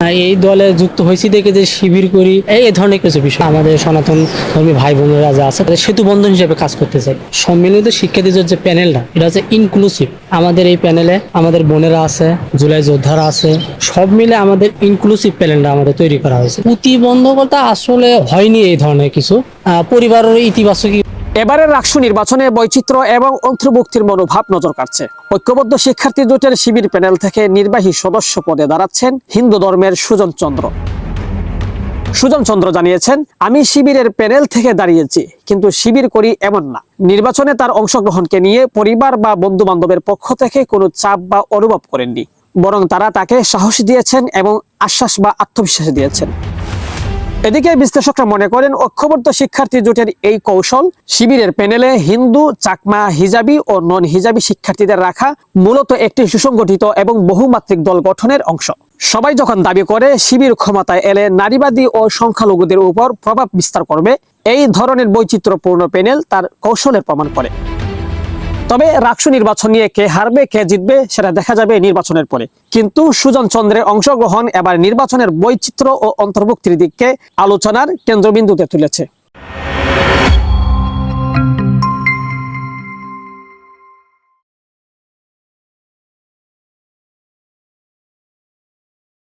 এই দলে যুক্ত হয়েছি দেখে যে শিবির করি, এই ধরনের কিছু বিষয়। আমাদের সনাতন ধর্মী ভাই বোনেরা যা আছে, তাদের সেতু বন্ধন হিসেবে কাজ করতে চাই। সম্মিলিত শিক্ষার্থীদের যে প্যানেলটা, এটা হচ্ছে ইনক্লুসিভ আমাদের এই প্যানেলে আমাদের বোনেরা আছে, জুলাই যোদ্ধারা আছে, সব মিলে আমাদের ইনক্লুসিভ প্যানেলটা আমাদের তৈরি করা হয়েছে। প্রতিবন্ধকতা আসলে হয়নি এই ধরনের কিছু। পরিবারের ইতিবাচক এবারের রাকসু নির্বাচনে বৈচিত্র্য এবং অন্তর্ভুক্তির মনোভাব নজর কাটছে ঐক্যবদ্ধ শিক্ষার্থী জোটের শিবির প্যানেল থেকে নির্বাহী সদস্য পদে দাঁড়াচ্ছেন হিন্দু ধর্মের সুজন চন্দ্র। সুজন চন্দ্র জানিয়েছেন, আমি শিবিরের প্যানেল থেকে দাঁড়িয়েছি, কিন্তু শিবির করি এমন না। নির্বাচনে তার অংশগ্রহণকে নিয়ে পরিবার বা বন্ধু বান্ধবের পক্ষ থেকে কোনো চাপ বা অনুভব করেননি। বরং তারা তাকে সাহস দিয়েছেন এবং আশ্বাস বা আত্মবিশ্বাস দিয়েছেন। এদিকে বিশ্লেষকরা মনে করেন ঐক্যবদ্ধ শিক্ষার্থী জোটের এই কৌশল শিবিরের প্যানেলে হিন্দু, চাকমা, হিজাবি ও নন হিজাবি শিক্ষার্থীদের রাখা মূলত একটি সুসংগঠিত এবং বহুমাত্রিক দল গঠনের অংশ। সবাই যখন দাবি করে, শিবির ক্ষমতায় এলে নারীবাদী ও সংখ্যালঘুদের উপর প্রভাব বিস্তার করবে। এই ধরনের বৈচিত্র্যপূর্ণ প্যানেল তার কৌশলের প্রমাণ করে। তবে রাকসু নির্বাচন নিয়ে কে হারবে, কে জিতবে সেটা দেখা যাবে নির্বাচনের পরে। কিন্তু সুজন চন্দ্রের অংশগ্রহণ এবার নির্বাচনের বৈচিত্র্য ও অন্তর্ভুক্তির দিককে আলোচনার কেন্দ্রবিন্দুতে তুলেছে।